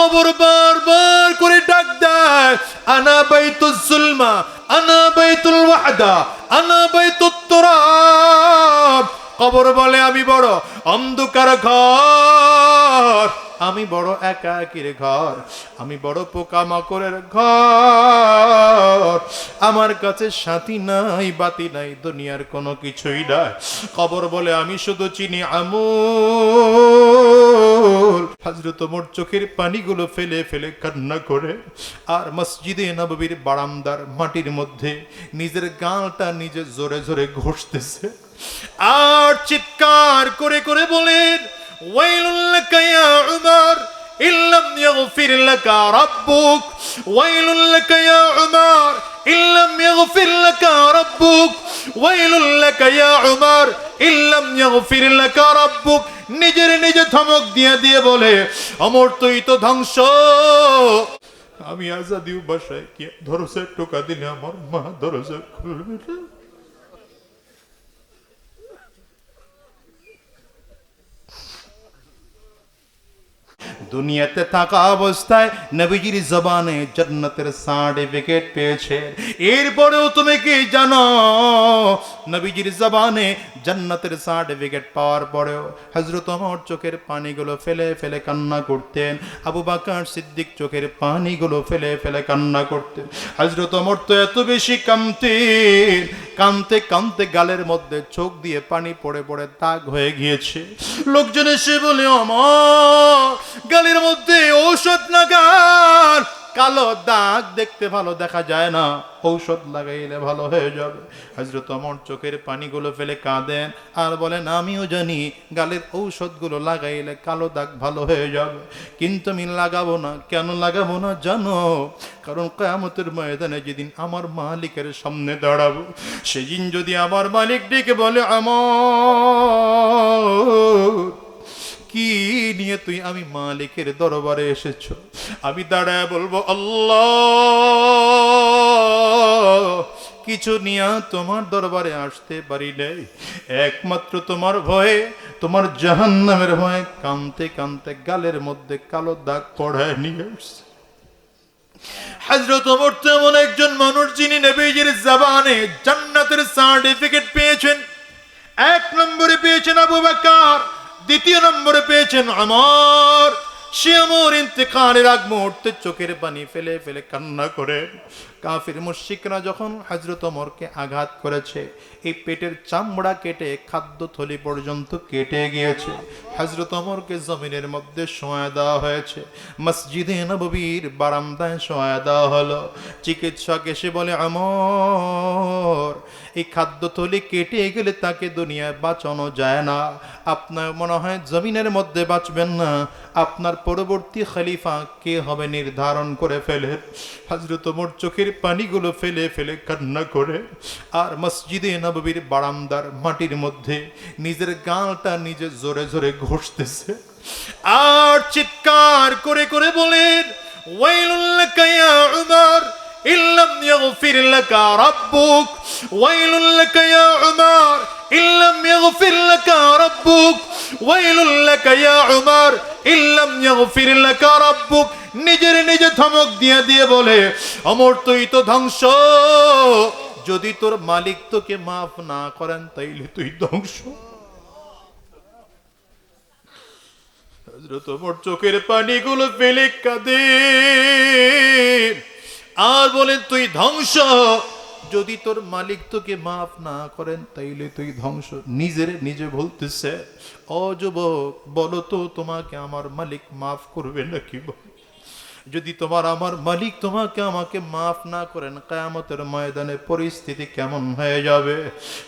কবর বারবার করে ডাক দেয়, আনা বাইতুল জুলমা, আনা বাইতুল ওয়াহদা আনা বাইতুত তুরাব। কবর বলে, আমি বড় অন্ধকার ঘর। আমি বড় একাকির ঘর? আমি বড় পোকামাকড়ের ঘর। আমার কাছে সাথী নাই, বাতি নাই, দুনিয়ার কোনো কিছুই নাই। কবর বলে আমি শুধু চিনি আমুল। হাজরত মোর চোখের পানিগুলো ফেলে ফেলে কান্না করে। আর মসজিদে নববীর বারান্দার মাটির মধ্যে নিজের গালটা নিজে জোরে জোরে ঘষতেছে। আর চিৎকার করে করে বলেন ওয়াইলুল্লাকা ইয়া উমর ইল্লাম ইয়াগফির লাকা রাব্বুক ওয়াইলুল্লাকা ইয়া উমর ইল্লাম ইয়াগফির লাকা রাব্বুক ওয়াইলুল্লাকা ইয়া উমর ইল্লাম ইয়াগফির লাকা রাব্বুক নিজের নিজে ধমক দিয়ে দিয়ে বলে, অমর, তুই তো ধ্বংস। আমি আজাদিও বাসায় কি ধরসে টোকা দিলে আমার মা ধরসে খুলবে না। দুনিয়াতে থাকা অবস্থায় নবীজির জবানে জান্নাতের সার্টিফিকেট পেয়েছে। এরপরেও তুমি কি জানো? নবীজির জবানে জান্নাতের সার্টিফিকেট পাওয়ার পরেও হজরত আমার চোখের পানিগুলো ফেলে ফেলে কান্না করতেন, আবু বাকার সিদ্দিক চোখের পানিগুলো ফেলে ফেলে কান্না করতেন। হজরত অমর তো এত বেশি কামতেন কানতে কানতে গালের মধ্যে চোখ দিয়ে পানি পড়ে পড়ে দাগ হয়ে গিয়েছে। লোকজন এসে বলে আমার গালের মধ্যে ঔষধ লাগান কালো দাগ দেখতে ভালো দেখা যায় না। ঔষধ লাগাইলে ভালো হয়ে যাবে। হজরত আমার চোখের পানিগুলো ফেলে কাঁদেন আর বলেন, আমিও জানি গালের ঔষধগুলো লাগাইলে কালো দাগ ভালো হয়ে যাবে। কিন্তু আমি লাগাবো না। কেন লাগাবো না জানো? কারণ কেয়ামতের ময়দানে যেদিন আমার মালিকের সামনে দাঁড়াবো, সেদিন যদি আমার মালিক ডেকে বলে, আমার নিয়ে তুই আমি মালিকের দরবারে এসেছ। আমি দাঁড়ায় বলব, আল্লাহ, কিছু নিয়ে তোমার দরবারে আসতে পারি নাই একমাত্র তোমার ভয়ে, তোমার জাহান্নামের ভয়ে কানতে কানতে গালের মধ্যে কালো দাগ পড়ায় নিয়ে আসছে। হজরত ওমর তো এমন একজন মানুষ যিনি নবীজির জবানে জান্নাতের সার্টিফিকেট পেয়েছেন। এক নম্বরে পেয়েছেন আবু বকর। দ্বিতীয় নম্বরে পেয়েছেন আমার। সে আমার ইন্তেকালের আগ মুহূর্তে চোখের পানি ফেলে ফেলে কান্না করে। কাফির মুশিকরা যখন হজরত অমরকে আঘাত করেছে, এই পেটের চামড়া কেটে খাদ্য থলি পর্যন্ত কেটে গিয়েছে। হজরত অমরকে জমিনের মধ্যে শোয়া দেওয়া হয়েছে। মসজিদে নববীর বারান্দায় শোয়া দেওয়া হলো। চিকিৎসক এসে বলে আমর এই খাদ্য থলি কেটে গেলে তাকে দুনিয়ায় বাঁচানো যায় না। আপনার মনে হয় জমিনের মধ্যে বাঁচবেন না। আপনার পরবর্তী খলিফা কে হবে নির্ধারণ করে ফেলে? হজরত ওমর চোখের পানিগুলো ফেলে ফেলে কান্না করে। আর মসজিদে নববীর বারান্দার মাটির মধ্যে নিজের গালটা নিজে জোরে জোরে ঘষতেছে। আর চিৎকার করে করে বলেন ওয়াইলুল্লাকা ইল্লাম ইয়াগফির লাকা রাব্বুক। ওয়াইলুল্লাকা ইল্লাম ইয়াগফির লাকা রাব্বুক। ওয়াইলুল্লাকা ইয়া উমর, ইল্লাম ইয়াগফির লাকা রাব্বুক। নিজের নিজে ধমক দিয়ে দিয়ে বলে, অমর তুই তো ধ্বংস। যদি তোর মালিক তোকে মাফ না করেন, তাইলে তুই ধ্বংস। ওমর চোখের পানিগুলো ফেলে কাঁদে। আর বলেন, তুই ধ্বংস। যদি তোর মালিক তোকে মাফ না করেন, তাইলে তুই ধ্বংস নিজের নিজে বলতেছে অ যুবক, বলো তো তোমাকে আমার মালিক মাফ করবে নাকি? যদি তোমার আমার মালিক তোমাকে আমাকে মাফ না করেন, কায়ামতের ময়দানে পরিস্থিতি কেমন হয়ে যাবে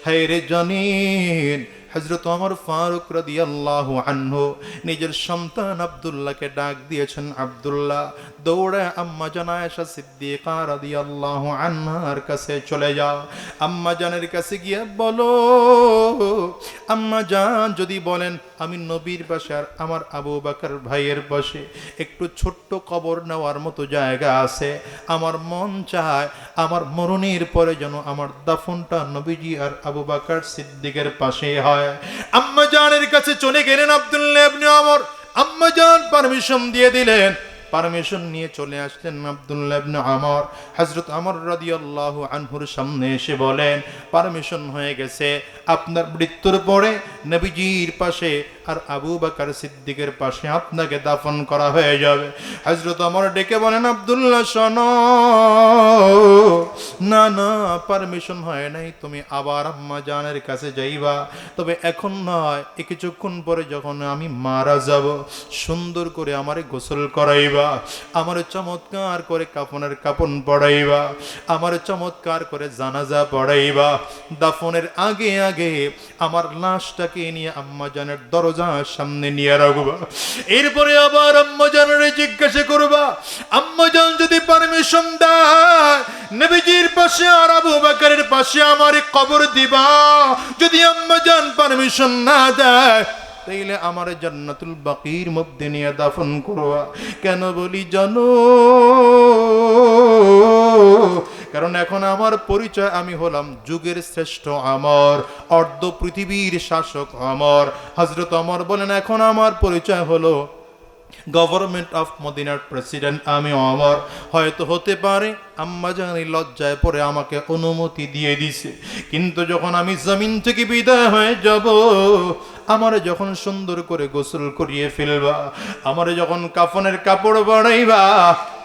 হাই রে জানিন হজরত আমার ফারুক রাদি আল্লাহ আনহু নিজের সন্তান আবদুল্লাহকে ডাক দিয়েছেন, আবদুল্লাহ, দৌড়ে আম্মা জানায়সা সিদ্দিকা রাদি আল্লাহ আন্নার কাছে চলে যাও। আম্মা জানের কাছে গিয়ে বলো, আম্মা জান, যদি বলেন আমি নবীর পাশে আর আমার আবু বাকার ভাইয়ের পাশে একটু ছোট্ট কবর নেওয়ার মতো জায়গা আছে, আমার মন চায় আমার মরণের পরে যেন আমার দাফনটা নবীজি আর আবু বাকার সিদ্দিকের পাশে হয়। আম্মা কাছে চলে গেলেন আব্দুল্লাহ আমর। আম্মা পারমিশন দিয়ে দিলেন। পারমিশন নিয়ে চলে আসলেন আব্দুল্লাহ ইবনে আমর। হযরত আমর রাদিয়াল্লাহু আনহুর সামনে এসে বলেন পারমিশন হয়ে গেছে। আপনার মৃত্যুর পরে নবীজির পাশে আর আবু বকর সিদ্দিকের পাশে আপনাকে দাফন করা হয়ে যাবে। হযরত আমর ডেকে বলেন, আব্দুল্লাহ, শোনো। না না পারমিশন হয় নাই, তুমি আবার আম্মা জানের কাছে যাইবা। তবে এখন নয়, এ কিছুক্ষণ পরে যখন আমি মারা যাব, সুন্দর করে আমারে গোসল করাইবা, আমার চমৎকার করে কাপনের কাপন পড়াইবা আমার চমৎকার করে জানাজা পড়াইবা। দাফনের আগে আগে আমার লাশটাকে নিয়ে আম্মাজানের দরজার সামনে নিয়ে রাখবা। এরপরে আবার আম্মাজানের জিজ্ঞাসা করবা আম্মাজান যদি পারমিশন দেয়, নবীজির পাশে আর আবু বাকারের পাশে আমার কবর দিবা। যদি আম্মাজান পারমিশন না দেয় তাইলে আমার জান্নাতুল বাকির মধ্যে নিয়ে দাফন করবা। কেন বলি জানো? কারণ এখন আমার পরিচয় আমি হলাম যুগের শ্রেষ্ঠ আমার, অর্ধ পৃথিবীর শাসক আমার। হজরত অমর বলেন, এখন আমার পরিচয় হলো গভর্নমেন্ট অফ মদিনার প্রেসিডেন্ট আমি অমর। হয়তো হতে পারে আম্মা জানি লজ্জায় পরে আমাকে অনুমতি দিয়ে দিছে। কিন্তু যখন আমি জমিন থেকে বিদায় হয়ে যাব, আমারে যখন সুন্দর করে গোসল করিয়ে ফেলবা, আমারে যখন কাফনের কাপড় বাড়াইবা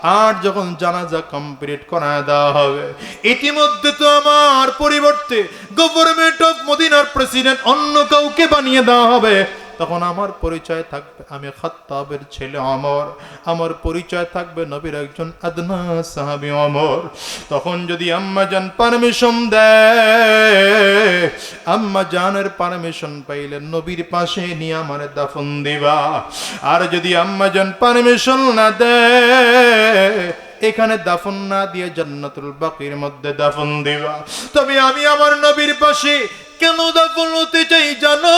আর যখন জানাজা কমপ্লিট করা দেওয়া হবে। ইতিমধ্যে তো আমার পরিবর্তে গভর্নমেন্ট অফ মদিনার প্রেসিডেন্ট অন্য কাউকে বানিয়ে দেওয়া হবে। তখন আমার পরিচয় থাকবে। আমি খাত্তাবের ছেলে অমর। আমার পরিচয় থাকবে নবীর একজন আদনা সাহাবি অমর। তখন যদি আম্মা জান পারমিশন দেয়, আম্মা জানের পারমিশন পাইলে নবীর পাশে নিয়ে আমার দাফন দিবা। আর যদি আম্মা জান পারমিশন না দেয়, এখানে দাফন না দিয়ে জান্নাতুল বাকির মধ্যে দাফন দিবা। তবে আমি আমার নবীর পাশে কেন দাফন হতে চাই জানো?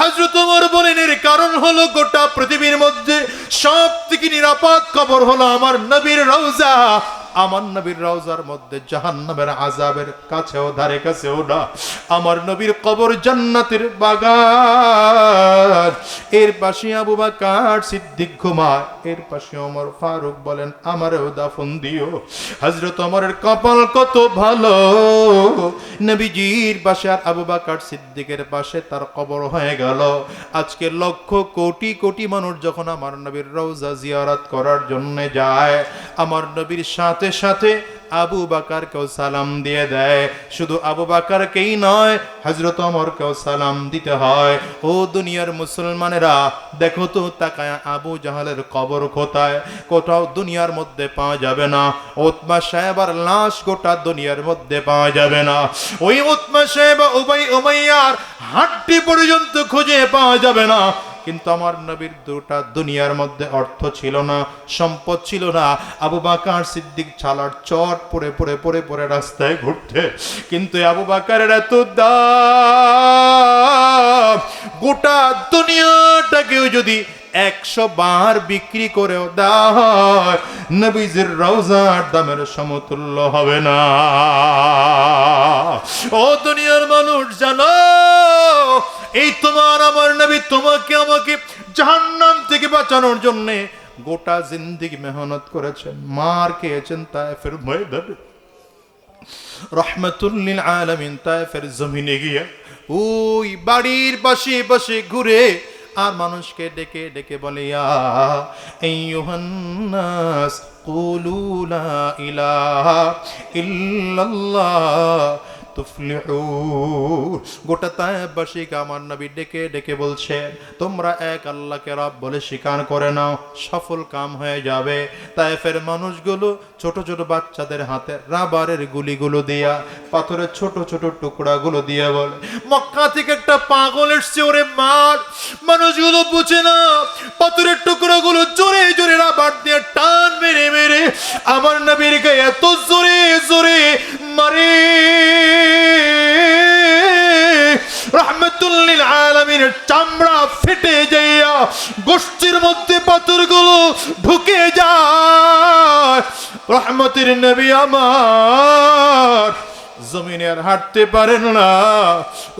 হাজরত তোমার বলেন, এর কারণ হলো গোটা পৃথিবীর মধ্যে সব থেকে নিরাপদ খবর হলো আমার নবীর রওজা। আমার নবীর রওজার মধ্যে জাহান্নামের আজাবের কাছেও, ধারে কাছেও না। আমার নবীর কবর জান্নাতের বাগান। এর পাশে আবু বাকার সিদ্দিক ঘুমায়, এর পাশে ওমর ফারুক বলেন, আমারও দাফন দিও। হজরত ওমরের কপাল কত ভালো। নবীজির পাশে আর আবু বাকার সিদ্দিকের পাশে তার কবর হয়ে গেল। আজকে লক্ষ কোটি কোটি মানুষ যখন আমার নবীর রওজা জিয়ারাত করার জন্য যায়, আমার নবীর সাথে সাথে আবু বাকারকেও সালাম দিয়ে দেয়। শুধু আবু বাকারকেই নয় হজরত অমরকেও সালাম দিতে হয়। ও দুনিয়ার মুসলমানেরা, দেখো তো তাকায় আবু জাহালের কবর কোথায়? কোথাও দুনিয়ার মধ্যে পাওয়া যাবে না। ওতমা সাহেবার লাশ গোটা দুনিয়ার মধ্যে পাওয়া যাবে না। ওই ওতমা সাহেব উবাই উমাইয়ার হাড্ডি পর্যন্ত খুঁজে পাওয়া যাবে না। কিন্তু আমার নবীর দুটা দুনিয়ার মধ্যে অর্থ ছিল না, সম্পদ ছিল না। আবু বাকার সিদ্দিক ছালার চট পরে পরে পরে পরে রাস্তায় ঘুরতে। কিন্তু আবু বাকারের এত গোটা দুনিয়াটাকেও যদি একশো বার বিক্রি করেও হয়, নবীজির রওজার দামের সমতুল্য হবে না। ও দুনিয়ার মানুষ জানো এই তোমার আমার নবী তোমাকে আমাকে জাহান্নাম থেকে বাঁচানোর জন্য গোটা জিন্দিগি মেহনত করেছেন, মার খেয়েছেন তাইফের ময়দানে। রহমতুল্লিল আলমিন তাইফের জমিনে গিয়া ওই বাড়ির পাশে পাশে ঘুরে আর মানুষকে ডেকে ডেকে বলে ইলাহা ইল্লাল্লাহ গোটা আমার নবী ডেকে ডেকে তোমরা এক আল্লাহকে রব বলে স্বীকার করে নাও, সফল কাম হয়ে যাবে। তায়েফের মানুষগুলো ছোট ছোট বাচ্চাদের হাতে রাবারের গুলিগুলো দিয়া, পাথরের ছোট ছোট টুকরাগুলো দিয়ে বলে, মক্কা থেকে একটা পাগল এসছে মার। মানুষগুলো বুঝে না, পাথরের টুকরাগুলো জোরে জোরে রাবার দিয়ে টান মেরে মেরে আমার নবীর গায়ে এত গোষ্ঠীর মধ্যে পাথরগুলো ঢুকে যায়। রহমতির নবী আমার জমিনের হাঁটতে পারেন না।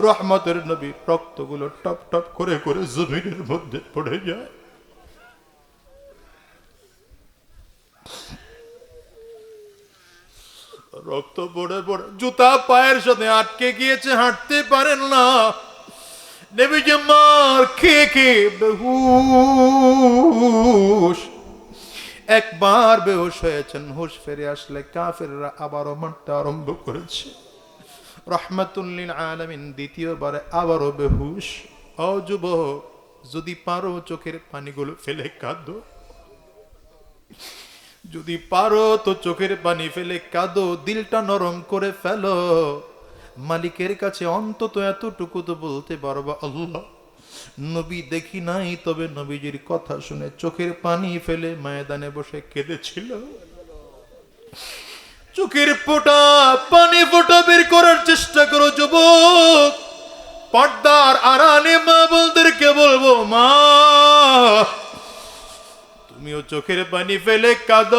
রহমতের নবীর রক্তগুলো টপ টপ করে করে জমিনের মধ্যে পড়ে যায়। রক্ত পড়ে পড়ে জুতা পায়ের সাথে আটকে গিয়েছে, হাঁটতে পারেন না। নেবিজি মার খেয়ে খেয়ে বেহুশ একবার বেহুশ হয়েছেন, হুশ ফিরে আসলে কাফেররা আবারও মারতে আরম্ভ করেছে। রহমাতুল্লিল আলামিন দ্বিতীয়বারে আবারও বেহুশ। ও যুবক, যদি পারো চোখের পানিগুলো ফেলে কাঁদো। যদি পারো তো চোখের পানি ফেলে কাঁদো, দিলটা নরম করে ফেলো। মালিকের কাছে অন্তত এতটুকু তো বলতে পারবা আল্লাহ। নবী দেখি নাই, তবে নবীজির কথা শুনে চোখের পানি ফেলে ময়দানে বসে কেঁদেছিল। চোখের ফোঁটা, পানি ফোঁটা বের করার চেষ্টা করো যুবক। পর্দার আড়ালে মা বলদেরকে বলব, মা, তুমিও চোখের পানি ফেলে কাঁদ।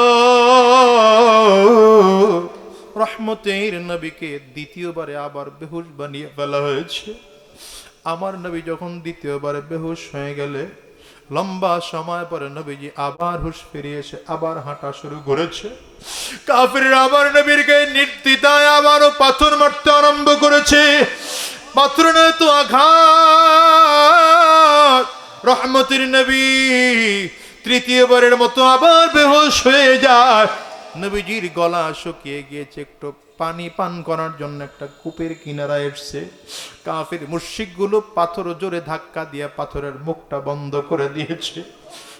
রহমতের নবীকে দ্বিতীয়বারে আবার বেহুশ বানিয়ে ফেলা হয়েছে। আমার নবী যখন দ্বিতীয়বারে বেহুশ হয়ে গেলে, লম্বা সময় পরে নবীজি আবার হুশ ফিরিয়ে এসে আবার হাঁটা শুরু করেছে। কাফির আবার নবীর গায়ে নির্দিতায় আবারও পাথর মারতে আরম্ভ করেছে। পাথর নয় তো আঘাত। রহমতের নবী তৃতীয়বারের মতো আবার বেহোশ হয়ে যায়। নবীজির গলা শুকিয়ে গিয়েছে একটু। পানি পান করার জন্য একটা কূপের কিনারা এসছে। কাফের মুশিকগুলো পাথর জোরে ধাক্কা দিয়ে পাথরের মুখটা বন্ধ করে দিয়েছে।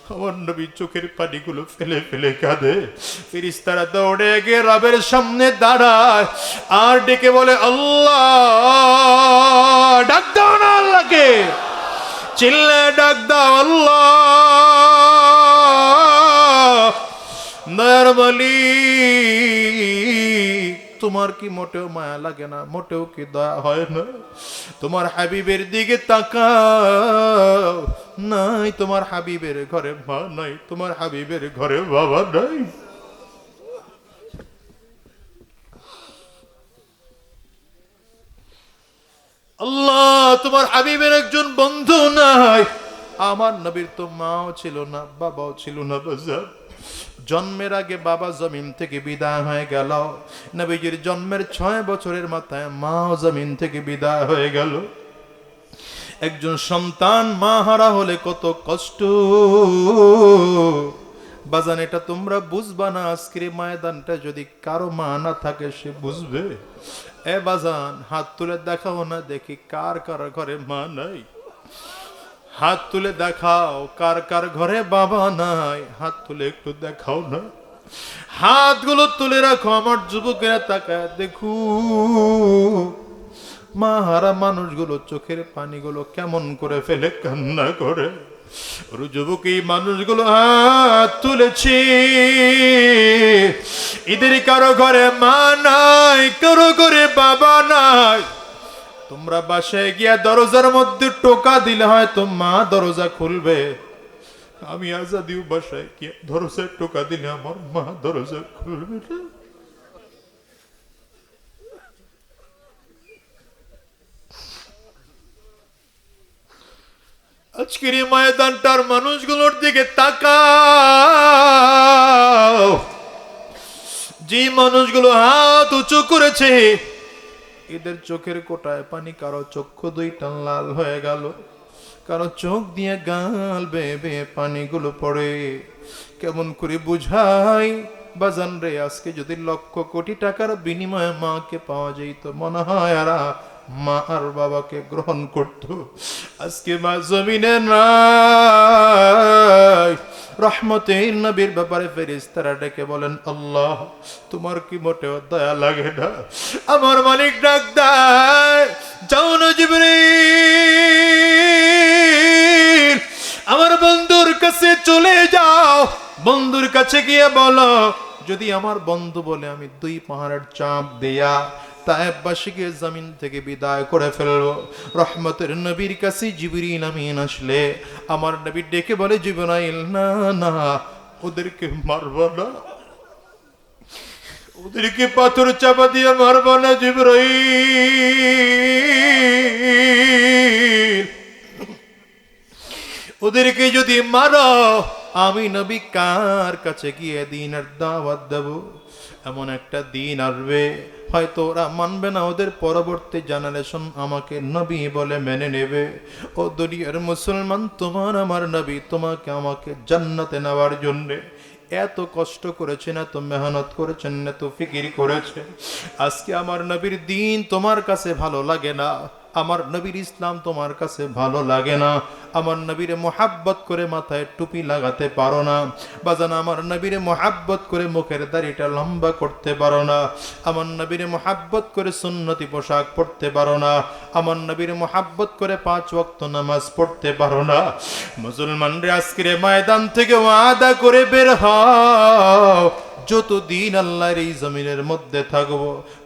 আমার নবী চোখের পানিগুলো ফেলে ফেলে কাঁদে। ফিরিস্তারা দৌড়ে গিয়ে রবের সামনে দাঁড়ায় আর ডেকে বলে, আল্লাহ, ডাক দাও না আল্লাহকে। চিল্লে ডাক দাও, আল্লাহ দয়ার মালিক তোমার কি মোটেও মায়া লাগে না, মোটেও কি দয়া হয় না? তোমার হাবিবের দিকে তাকাও। নাই, তোমার হাবিবের ঘরে মা নাই, তোমার হাবিবের ঘরে বাবা নাই। আল্লাহ, তোমার হাবিবের একজন বন্ধু নাই। আমার নবীর তো মাও ছিল না, বাবাও ছিল না বাজার। জন্মের আগে বাবা জমিন থেকে বিদায় হয়ে গেল। নবীজির জন্মের ছয় বছরের মাথায় মাও জমিন থেকে বিদায় হয়ে গেল। একজন সন্তান মা হারা হলে কত কষ্ট। বাজান, এটা তোমরা বুঝবা না, আজকের ময়দানটা যদি কারও মা না থাকে, সে বুঝবে। এ বাজান, হাত তুলে দেখাও না, দেখি কার কার ঘরে মা নাই। হাত তুলে দেখাও, কার কার ঘরে বাবা নাই? হাত তুলে একটু দেখাও না। হাতগুলো তুলে রাখো, আমার যুবকেরা তাকায় দেখু। মা হারা মানুষগুলো চোখের পানিগুলো কেমন করে ফেলে, কান্না করে। ওর যুবক এই মানুষগুলো হাত তুলেছি। এদের কারও ঘরে মা নাই, কারও ঘরে বাবা নাই। তোমরা বাসায় গিয়া দরজার মধ্যে টোকা দিলে হয় তো মা দরজা খুলবে। আমি আজাদিও বাসায় গিয়া দরজায় টোকা দিলে আমার মা দরজা খুলবে আজকের এই ময়দানটার মানুষগুলোর দিকে তাকাও। যে মানুষগুলো হাত উঁচু করেছে এদের চোখের কোটায় পানি, কারও চক্ষু দুইটা লাল হয়ে গেল, কারও চোখ দিয়ে গাল বেয়ে বেয়ে পানিগুলো পড়ে। কেমন করে বুঝাই? বাজান রে, আজকে যদি লক্ষ কোটি টাকার বিনিময়ে মাকে পাওয়া যেত মনে হয় আর মা আর বাবাকে গ্রহণ করত। আজকে মা জমিনে নাই। রহমতে নবীর ব্যাপারে ফেরিস্তারা ডেকে বলেন, আল্লাহ, তোমার কি মোটেও দয়া লাগে না? আমার মালিক ডাক দেয়, যাও না আমার বন্ধুর কাছে চলে যাও। বন্ধুর কাছে গিয়ে বলো, যদি আমার বন্ধু বলে আমি দুই পাহাড়ের চাপ দেয়া তায়েববাসীকে জমিন থেকে বিদায় করে ফেলব রহমতের নবীর কাছে জিবরিল আমিন আসলে। আমার নবীর ডেকে বলে, জিবরাইল, না না, ওদেরকে মারব না। ওদেরকে পাথর চাপা দিয়ে মারব না, জিবরাইল। ওদেরকে যদি মারো, আমি নবী কার কাছে গিয়ে দিনের দাওয়াত দেব? এমন একটা দিন আসবে। হয়তো ওরা মানবে না ওদের পরবর্তী জেনারেশন আমাকে নবী বলে মেনে নেবে। ও দুনিয়ার মুসলমান, তোমার আমার নবী, তোমাকে আমাকে জান্নাতে নেওয়ার জন্যে এত কষ্ট করেছেন, এত মেহনত করেছেন, এত ফিকির করেছেন। আজকে আমার নবীর দিন তোমার কাছে ভালো লাগে না। আমার নবীর ইসলাম তোমার কাছে ভালো লাগে না। আমার নবীর মোহাব্বত করে মাথায় টুপি লাগাতে পারো না। বা বাজান, আমার নবীর মোহাব্বত করে মুখের দাড়িটা লম্বা করতে পারো না। আমার নবীর মোহাব্বত করে সুন্নতি পোশাক পরতে পারো না। আমার নবীর মোহাব্বত করে পাঁচ ওয়াক্ত নামাজ পড়তে পারো না। মুসলমানরা আজকের ময়দান থেকে ওয়াদা করে বের হও। যতদিন আল্লাহর এই জমিনের মধ্যে থাকব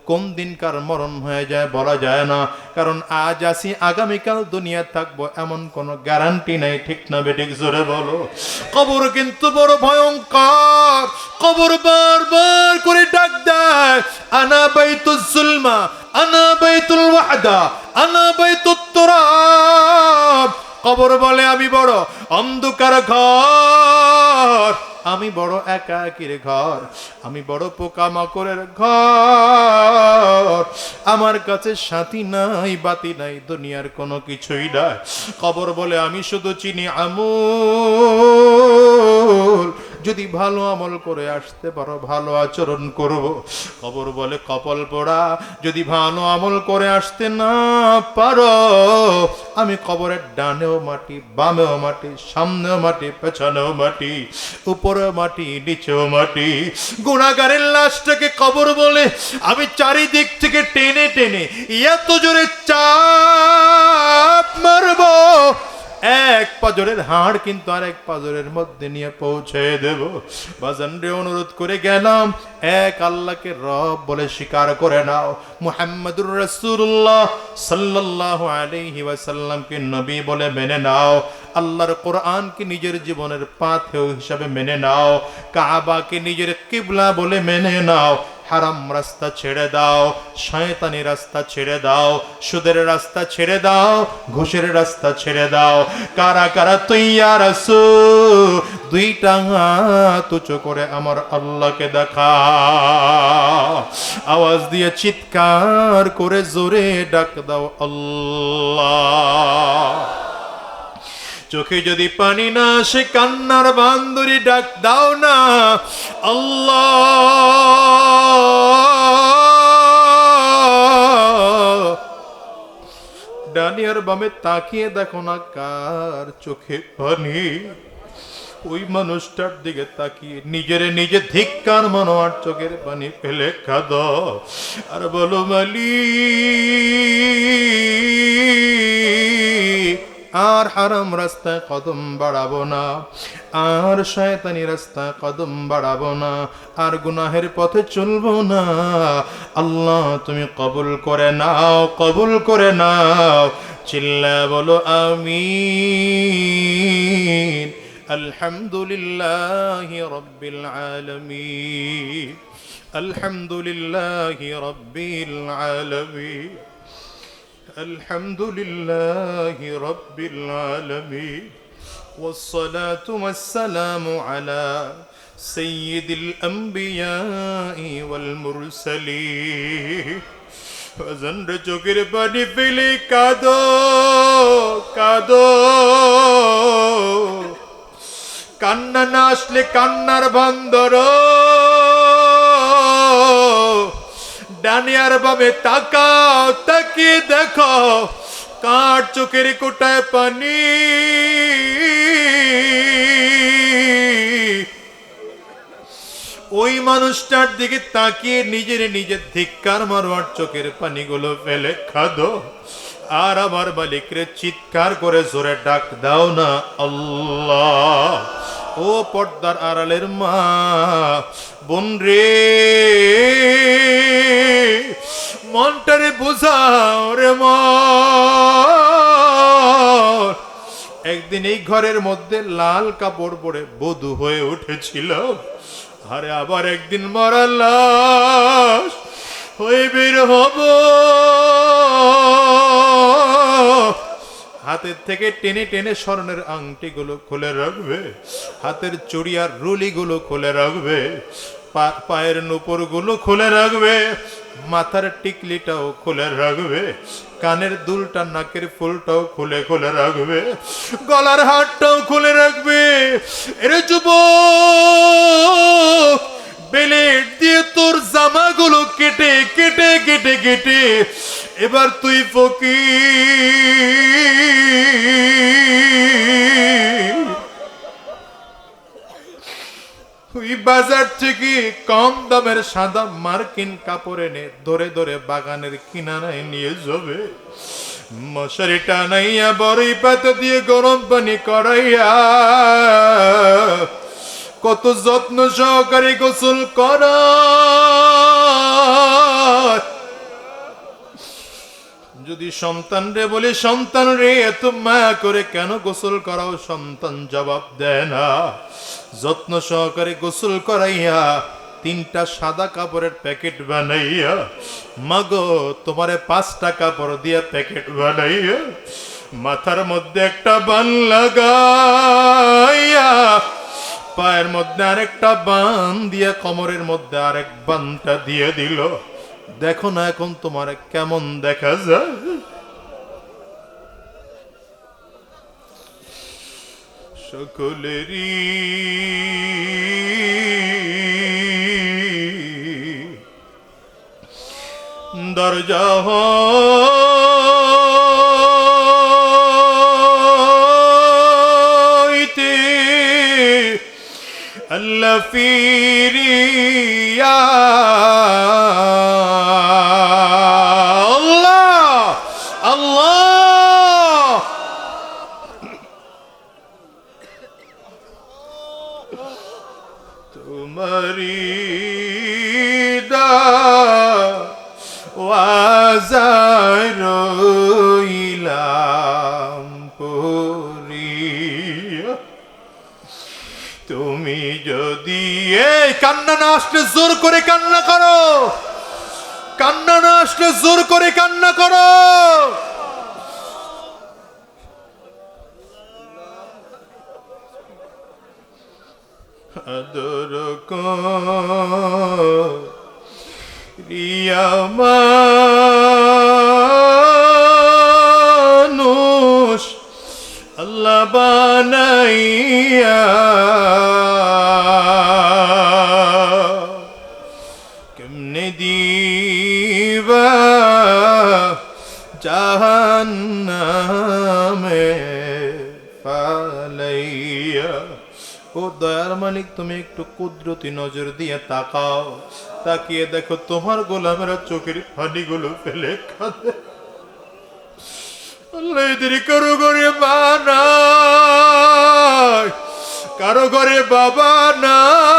কোন দিন কার মরণ হয়ে যায় বলা যায় না। কারণ আজ আসি, আগামীকাল দুনিয়া থাকব এমন কোনো গ্যারান্টি নাই। ঠিক না বেঠিক জোরে বলো। কবর কিন্তু বড় ভয়ঙ্কর। কবর বারবার করে ডাক দেয়। আনা বাইতুল জুলমা, আনা বাইতুল ওয়াহদা আনা বাইতুত তুরাব। কবর বলে আমি বড় অন্ধকার ঘর। আমি বড় একা একাকির ঘর, আমি বড় পোকামাকড়ের ঘর। আমার কাছে সাথী নাই, বাতি নাই, দুনিয়ার কোনো কিছুই নাই। কবর বলে আমি শুধু চিনি আমল। যদি ভালো আমল করে আসতে পারো, ভালো আচরণ করব। কবর বলে কপাল পোড়া। যদি ভালো আমল করে আসতে না পারো, আমি কবরের ডানেও মাটি, বামেও মাটি, সামনেও মাটি, পেছনেও মাটি, উপরেও মাটি, নিচেও মাটি। গুণাগারের লাশটাকে কবর বলে আমি চারিদিক থেকে টেনে টেনে এত জোরে চাপ মারবো। এক পাজরের হাড় কিন্তু আর এক পাজরের মধ্যে নিয়ে পৌঁছে দেব। বাজানরে অনুরোধ করে গেলাম, এক আল্লাহকে রব বলে স্বীকার করে নাও। মুহাম্মদুর রাসূলুল্লাহ সাল্লাল্লাহু আলাইহি ওয়াসাল্লামকে নবী বলে মেনে নাও। আল্লাহর কোরআনকে নিজের জীবনের পাথেয় হিসাবে মেনে নাও। কাবাকে নিজের কিবলা বলে মেনে নাও। হারাম রাস্তা ছেড়ে দাও, শয়তানি রাস্তা ছেড়ে দাও, সুদের রাস্তা ছেড়ে দাও, ঘুষের রাস্তা ছেড়ে দাও। কারা কারা তৈয়ার আসো দুইটা হাত উঁচু করে আমার আল্লাহকে দেখা আওয়াজ দিয়ে চিৎকার করে জোরে ডাক দাও আল্লাহ। চোখে যদি পানি না, সে কান্নার বান্দরি ডাক দাও না। আল্লাহ। ডানিয়ার বামে তাকিয়ে দেখো না কার চোখে পানি। ওই মানুষটার দিকে তাকিয়ে নিজের নিজে ধিক্কার মানো আর চোখের পানি ফেলে কাঁদ। আর বলো মালি আর হারাম রাস্তায় কদম বাড়াবো না, আর শয়তানি রাস্তায় কদম বাড়াবো না, আর গুনাহের পথে চলবো না। আল্লাহ, তুমি কবুল করে নাও, কবুল করে নাও। চিল্লা বলো, আমিন। আলহামদুলিল্লাহ রব্বিল আলামিন। আলহামদুলিল্লাহ রব্বিল আলামিন। الحمد لله رب العالمين والصلاة والسلام على سيد الأنبياء والمرسلين প্রচন্ড চোখের পানি ফেলে কাঁদো কাঁদো কান্না না আসলে কান্নার বন্দর ডানে আর বামে তাকাও, তাকিয়ে দেখো কার চোখের কোটায় পানি? ওই মানুষটার দিকে তাকিয়ে নিজের নিজের ধিক্কার মারোয়ার চোখের পানিগুলো ফেলে খাদো। আর আমার মালিকরে চিৎকার করে জোরে ডাক দাও না আল্লাহ। ও পর্দার আড়ালের মা বোন রে মনটারে বোঝাও রে একদিন এই ঘরের মধ্যে লাল কাপড় পরে বধূ হয়ে উঠেছিল। আরে আবার একদিন মরা লাশ হয়ে বের হব। হাতের থেকে টেনে টেনে স্বর্ণের আংটিগুলো খুলে রাখবে। হাতের চুড়িয়ার রুলিগুলো খুলে রাখবে। পায়ের নুপুরগুলো খুলে রাখবে। মাথার টিকলিটাও খুলে রাখবে। কানের দুলটা, নাকের ফুলটাও খুলে খুলে রাখবে। গলার হাটটাও খুলে রাখবে। এরে যুবক বেলেট দিয়ে তোর জামাগুলো কেটে কেটে কেটে কেটে। এবার তুই ফকির। ওই বাজার থেকে কম দামের সাদা মার্কিন কাপড় এনে ধরে ধরে বাগানের কিনারায় নিয়ে যাবে। মশারি টানাইয়া বড়ই পাতা দিয়ে গরম পানি করাইয়া কত যত্ন সহকারে গোসল করা। যদি সন্তান রে বলে, সন্তান রে, এত মায়া করে কেন গোসল করাও? সন্তান জবাব দেয় না। যত্ন সহকারে গোসল করাইয়া তিনটা সাদা কাপড়ের প্যাকেট বানাইয়া, মাগো, তোমারে পাঁচটা কাপড় দিয়া প্যাকেট বানাইয়া, মাথার মধ্যে একটা বান লাগাইয়া পায়ের মধ্যে আরেকটা বান দিয়ে কোমরের মধ্যে আরেক বানটা দিয়ে দিল। দেখো না এখন তোমার কেমন দেখা যায়। সকলেরই দরজা হইতে ফিরিয়া কান্না না আসলে জোর করে কান্না করো। কান্না না আসলে জোর করে কান্না করো। আদর রিয়া কুদরতি নজর দিয়ে তাকাও। তাকিয়ে দেখো তোমার গোলামের চোখের পানিগুলো ফেলে কারও ঘরে মা নাই, কারও ঘরে বাবা নাই।